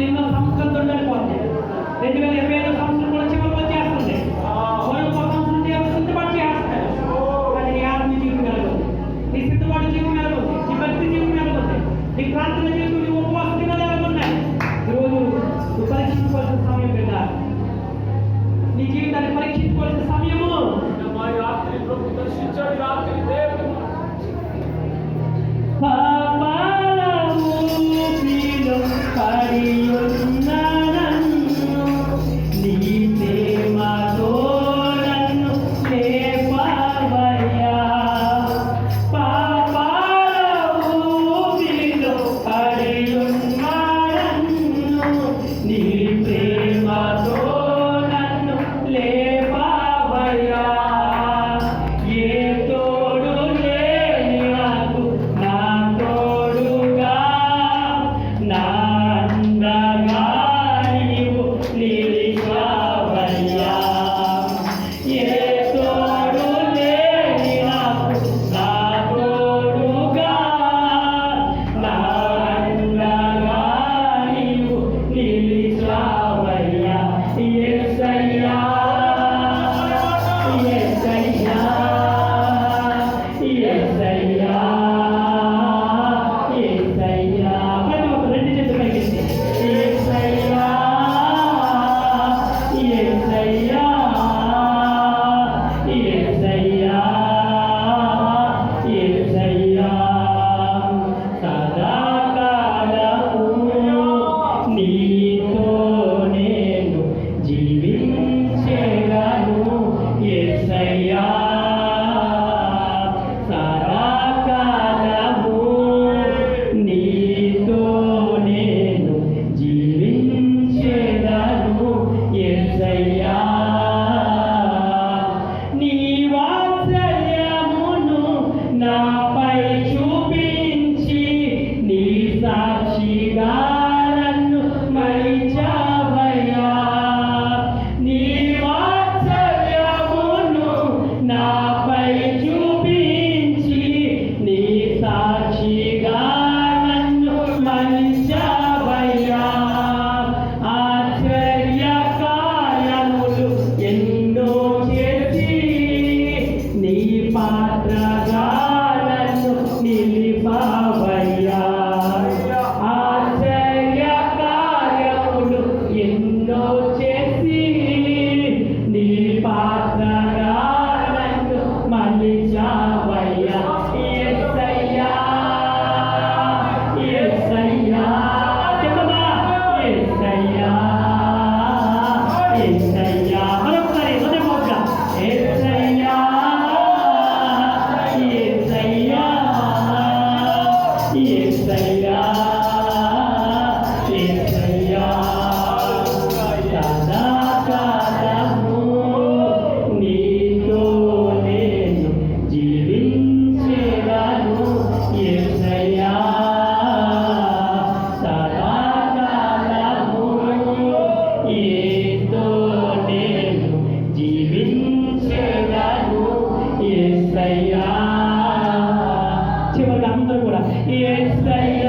వేల ఎనిమిదో సంవత్సరం దొరకకపోతే రెండు వేల ఇరవై ఐదో సంవత్సరం కూడా చివరికి వచ్చేస్తుంది ఒక్కో సంవత్సరం చేయాలి సిద్ధపాటు పరీక్షించుకోవాల్సిన సమయము. దర్శించాడు నీతో నేను జీవించేదాను ఎస్సయ్యా. నీ వాత్సల్యమును నాపై చూపించి నీ సాక్షిగా God. Yes, I